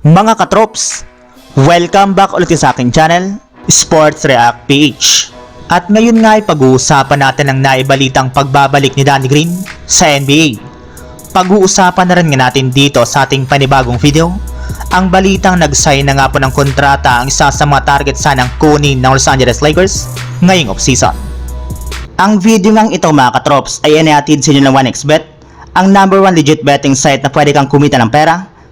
Mga katrops, welcome back ulit sa aking channel, Sports React PH. At ngayon nga ay pag-uusapan natin ang naibalitang pagbabalik ni Danny Green sa NBA. Pag-uusapan na rin nga natin dito sa ating panibagong video, ang balitang nag-sign na nga po ng kontrata ang isa sa mga target sanang kunin ng Los Angeles Lakers ngayong offseason. Ang video ngang ito mga katrops ay inihatid sa inyo ng 1xBet, ang number one legit betting site na pwede kang kumita ng pera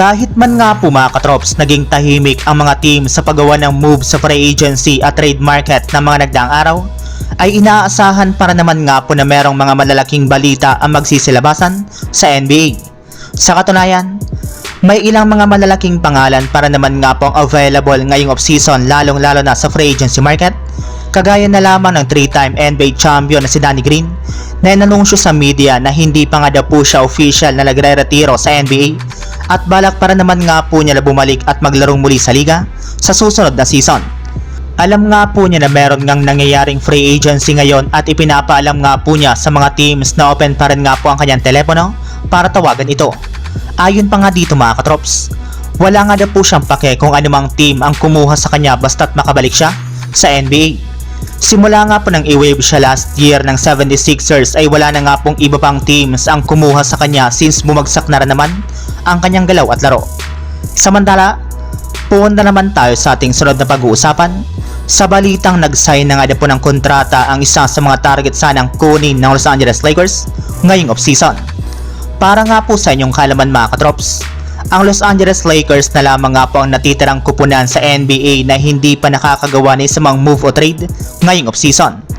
Kahit man nga po mga katrops, naging tahimik ang mga team sa paggawa ng move sa free agency at trade market ng mga nagdaang araw, ay inaasahan para naman nga po na merong mga malalaking balita ang magsisilabasan sa NBA. Sa katunayan, may ilang mga malalaking pangalan para naman nga po ang available ngayong offseason lalong lalo na sa free agency market, kagaya na lamang ng 3-time NBA champion na si Danny Green na inanunsyo sa media na hindi pa nga daw po siya official na nagre-retiro sa NBA at balak para naman nga po niya na bumalik at maglarong muli sa liga sa susunod na season. Alam nga po niya na meron ngang nangyayaring free agency ngayon at ipinapaalam nga po niya sa mga teams na open pa rin nga po ang kanyang telepono para tawagan ito. Ayon pa nga dito mga katrops, wala nga daw po siyang pake kung anumang team ang kumuha sa kanya basta't makabalik siya sa NBA. Simula nga po nang i-wave siya last year ng 76ers ay wala na nga pong iba pang teams ang kumuha sa kanya since bumagsak na rin naman ang kanyang galaw at laro. Samantala, punta naman tayo sa ating sunod na pag-uusapan. Sa balitang nag-sign na nga ng kontrata ang isa sa mga target sanang kunin ng Los Angeles Lakers ngayong offseason. Para nga po sa inyong kalaman mga katrops, ang Los Angeles Lakers na lamang nga po ang natitirang kupunan sa NBA na hindi pa nakakagawa ng isang move o trade ngayong offseason.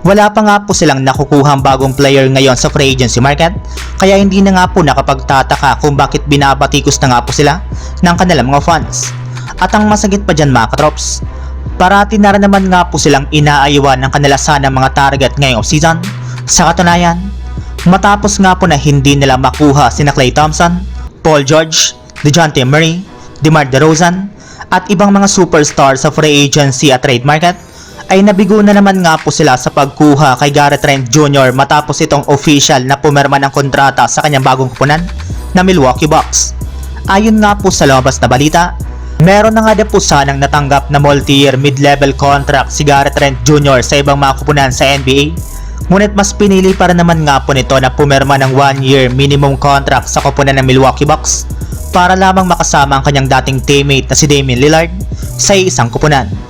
Wala pa nga po silang nakukuhang bagong player ngayon sa free agency market, kaya hindi na nga po nakapagtataka kung bakit binabatikos na nga po sila ng kanilang mga fans. At ang masagit pa dyan mga katrops, parati na rin naman nga po silang inaayuan ng kanila sana mga target ngayong offseason. Sa katunayan, matapos nga po na hindi nila makuha sina Klay Thompson, Paul George, DeJounte Murray, DeMar DeRozan, at ibang mga superstar sa free agency at trade market, ay nabigo na naman nga po sila sa pagkuha kay Garrett Trent Jr. matapos itong official na pumirma ng kontrata sa kanyang bagong kupunan na Milwaukee Bucks. Ayon nga po sa lumabas na balita, meron na nga din po sanang natanggap na multi-year mid-level contract si Garrett Trent Jr. sa ibang mga kupunan sa NBA. Ngunit mas pinili para naman nga po nito na pumirma ng 1-year minimum contract sa kupunan ng Milwaukee Bucks para lamang makasama ang kanyang dating teammate na si Damian Lillard sa isang kupunan.